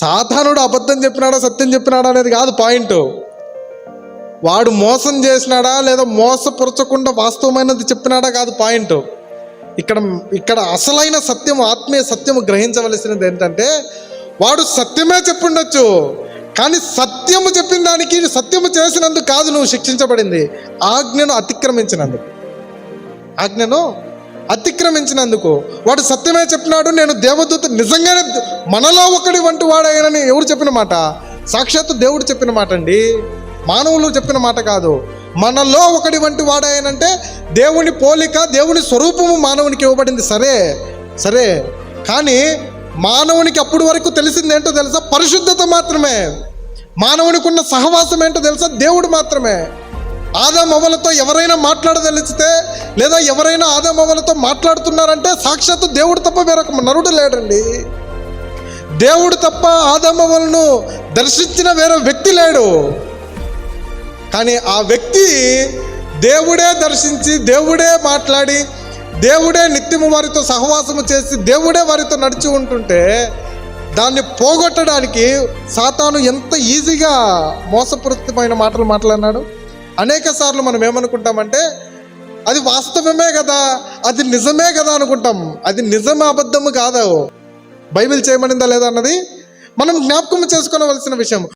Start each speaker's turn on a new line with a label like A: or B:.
A: సాధానుడు అబద్ధం చెప్పినాడా సత్యం చెప్పినాడా అనేది కాదు పాయింట్. వాడు మోసం చేసినాడా లేదా మోసపరచకుండా వాస్తవమైనది చెప్పినాడా కాదు పాయింట్. ఇక్కడ ఇక్కడ అసలైన సత్యం ఆత్మీయ సత్యము గ్రహించవలసినది ఏంటంటే వాడు సత్యమే చెప్పుండొచ్చు కానీ సత్యము చెప్పిన దానికి సత్యము చేసినందుకు కాదు నువ్వు శిక్షించబడింది. ఆజ్ఞను అతిక్రమించినందుకు. ఆజ్ఞను అతిక్రమించినందుకు వాడు సత్యమే చెప్పినాడు నేను దేవదూత నిజంగానే మనలో ఒకడి వంటి వాడైనని ఎవరు చెప్పిన మాట? సాక్షాత్తు దేవుడు చెప్పిన మాట అండి మానవులు చెప్పిన మాట కాదు. మనలో ఒకడి వంటి వాడాయనంటే దేవుని పోలిక దేవుని స్వరూపము మానవునికి ఇవ్వబడింది. సరే సరే. కానీ మానవునికి అప్పుడు వరకు తెలిసింది ఏంటో తెలుసా? పరిశుద్ధత మాత్రమే. మానవునికి ఉన్న సహవాసం ఏంటో తెలుసా? దేవుడు మాత్రమే. ఆదామవలతో ఎవరైనా మాట్లాడదలిచితే లేదా ఎవరైనా ఆదామవలతో మాట్లాడుతున్నారంటే సాక్షాత్తు దేవుడు తప్ప వేరొక నరుడు లేడండి. దేవుడు తప్ప ఆదామవలను దర్శించిన వేరే వ్యక్తి లేడు. కానీ ఆ వ్యక్తి దేవుడే దర్శించి దేవుడే మాట్లాడి దేవుడే నిత్యము వారితో సహవాసము చేసి దేవుడే వారితో నడిచి ఉంటుంటే దాన్ని పోగొట్టడానికి సాతాను ఎంత ఈజీగా మోసపూరితమైన మాటలు మాట్లాడినాడు? అనేక సార్లు మనం ఏమనుకుంటామంటే అది వాస్తవమే కదా అది నిజమే కదా అనుకుంటాం. అది నిజం అబద్ధము కాదు. బైబిల్ చేయమనిందా లేదా అన్నది మనం జ్ఞాపకం చేసుకోవలసిన విషయం.